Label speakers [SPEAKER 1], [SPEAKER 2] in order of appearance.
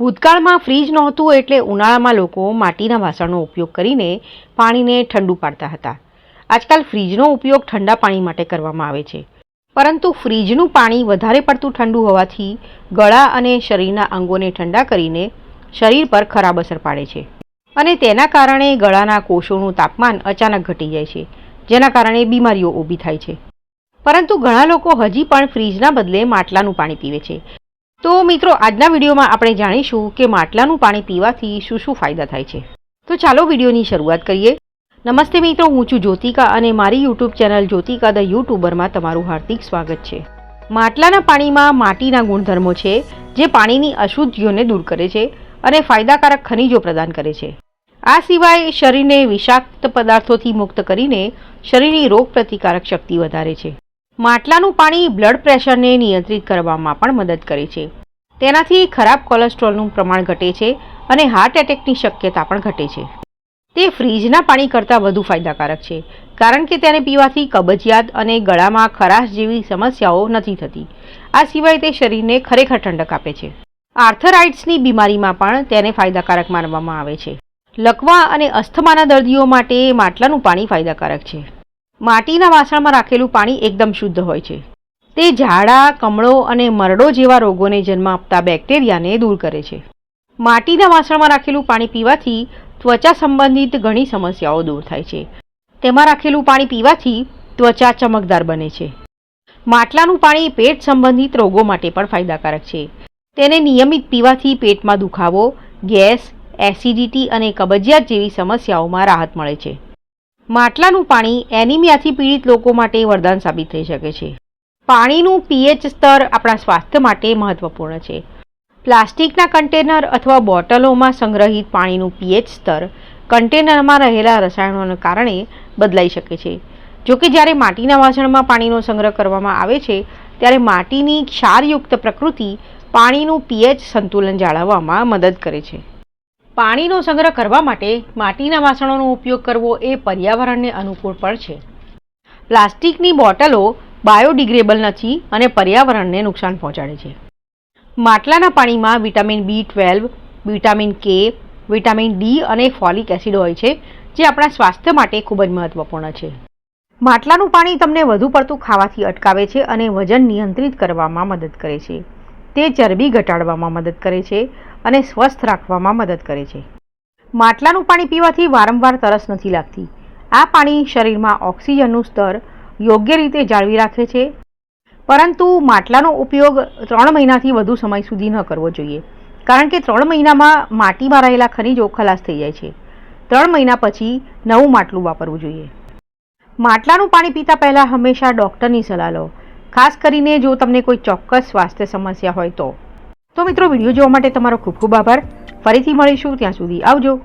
[SPEAKER 1] ભૂતકાળમાં ફ્રીજ નહોતું એટલે ઉનાળામાં લોકો માટીના વાસણનો ઉપયોગ કરીને પાણીને ઠંડુ પાડતા હતા. આજકાલ ફ્રીજનો ઉપયોગ ઠંડા પાણી માટે કરવામાં આવે છે. પરંતુ ફ્રીજનું પાણી વધારે પડતું ઠંડુ હોવાથી ગળા અને શરીરના અંગોને ઠંડા કરીને શરીર પર ખરાબ અસર પાડે છે. અને તેના કારણે ગળાના કોષોનું તાપમાન અચાનક ઘટી જાય છે, જેના કારણે બીમારીઓ ઊભી થાય છે. પરંતુ ઘણા લોકો હજી પણ ફ્રીજના બદલે માટલાનું પાણી પીવે છે. તો મિત્રો, આજના વિડીયોમાં આપણે જાણીશું કે માટલાનું પાણી પીવાથી શું શું ફાયદા થાય છે. તો ચાલો વિડીયોની શરૂઆત કરીએ. નમસ્તે મિત્રો, હું છું જ્યોતિકા અને મારી યુટ્યુબ ચેનલ જ્યોતિકા ધ યુટ્યુબરમાં તમારું હાર્દિક સ્વાગત છે. માટલાના પાણીમાં માટીના ગુણધર્મો છે, જે પાણીની અશુદ્ધિઓને દૂર કરે છે અને ફાયદાકારક ખનિજો પ્રદાન કરે છે. આ સિવાય શરીરને વિષાક્ત પદાર્થોથી મુક્ત કરીને શરીરની રોગ પ્રતિકારક શક્તિ વધારે છે. માટલાનું પાણી બ્લડ પ્રેશરને નિયંત્રિત કરવામાં પણ મદદ કરે છે. તેનાથી ખરાબ કોલેસ્ટ્રોલનું પ્રમાણ ઘટે છે અને હાર્ટ એટેકની શક્યતા પણ ઘટે છે. તે ફ્રીજના પાણી કરતાં વધુ ફાયદાકારક છે, કારણ કે તેને પીવાથી કબજિયાત અને ગળામાં ખરાશ જેવી સમસ્યાઓ નથી થતી. આ સિવાય તે શરીરને ખરેખર ઠંડક આપે છે. આર્થરાઇટ્સની બીમારીમાં પણ તેને ફાયદાકારક માનવામાં આવે છે. લકવા અને અસ્થમાના દર્દીઓ માટે માટલાનું પાણી ફાયદાકારક છે. માટીના વાસણમાં રાખેલું પાણી એકદમ શુદ્ધ હોય છે. તે ઝાડા, કમળો અને મરડો જેવા રોગોને જન્મ આપતા બેક્ટેરિયાને દૂર કરે છે. માટીના વાસણમાં રાખેલું પાણી પીવાથી ત્વચા સંબંધિત ઘણી સમસ્યાઓ દૂર થાય છે. તેમાં રાખેલું પાણી પીવાથી ત્વચા ચમકદાર બને છે. માટલાનું પાણી પેટ સંબંધિત રોગો માટે પણ ફાયદાકારક છે. તેને નિયમિત પીવાથી પેટમાં દુખાવો, ગેસ, એસિડિટી અને કબજિયાત જેવી સમસ્યાઓમાં રાહત મળે છે. માટલાનું પાણી એનિમિયાથી પીડિત લોકો માટે વરદાન સાબિત થઈ શકે છે. પાણીનું પીએચ સ્તર આપણા સ્વાસ્થ્ય માટે મહત્વપૂર્ણ છે. પ્લાસ્ટિકના કન્ટેનર અથવા બોટલોમાં સંગ્રહિત પાણીનું પીએચ સ્તર કન્ટેનરમાં રહેલા રસાયણોને કારણે બદલાઈ શકે છે. જો કે જ્યારે માટીના વાસણમાં પાણીનો સંગ્રહ કરવામાં આવે છે, ત્યારે માટીની ક્ષારયુક્ત પ્રકૃતિ પાણીનું પીએચ સંતુલન જાળવવામાં મદદ કરે છે. પાણીનો સંગ્રહ કરવા માટે માટીના વાસણોનો ઉપયોગ કરવો એ પર્યાવરણને અનુકૂળ પણ છે. પ્લાસ્ટિકની બોટલો બાયોડિગ્રેબલ નથી અને પર્યાવરણને નુકસાન પહોંચાડે છે. માટલાના પાણીમાં vitamin B twelve, vitamin K, vitamin D અને ફોલિક એસિડ હોય છે, જે આપણા સ્વાસ્થ્ય માટે ખૂબ જ મહત્વપૂર્ણ છે. માટલાનું પાણી તમને વધુ પડતું ખાવાથી અટકાવે છે અને વજન નિયંત્રિત કરવામાં મદદ કરે છે. તે ચરબી ઘટાડવામાં મદદ કરે છે અને સ્વસ્થ રાખવામાં મદદ કરે છે. માટલાનું પાણી પીવાથી વારંવાર તરસ નથી લાગતી. આ પાણી શરીરમાં ઓક્સિજનનું સ્તર યોગ્ય રીતે જાળવી રાખે છે. પરંતુ માટલાનો ઉપયોગ ત્રણ મહિનાથી વધુ સમય સુધી ન કરવો જોઈએ. કારણ કે ત્રણ મહિનામાં માટીમાં રહેલા ખનિજો ખલાસ થઈ જાય છે. ત્રણ મહિના પછી નવું માટલું વાપરવું જોઈએ. માટલાનું પાણી પીતા પહેલાં હંમેશા ડૉક્ટરની સલાહ લો. ખાસ કરીને જો તમને કોઈ ચોક્કસ સ્વાસ્થ્ય સમસ્યા હોય તો. તો મિત્રો વીડિયો જોવા માટે તમારો ખૂબ ખૂબ આભાર. ફરીથી મળીશું ત્યાં સુધી આવજો.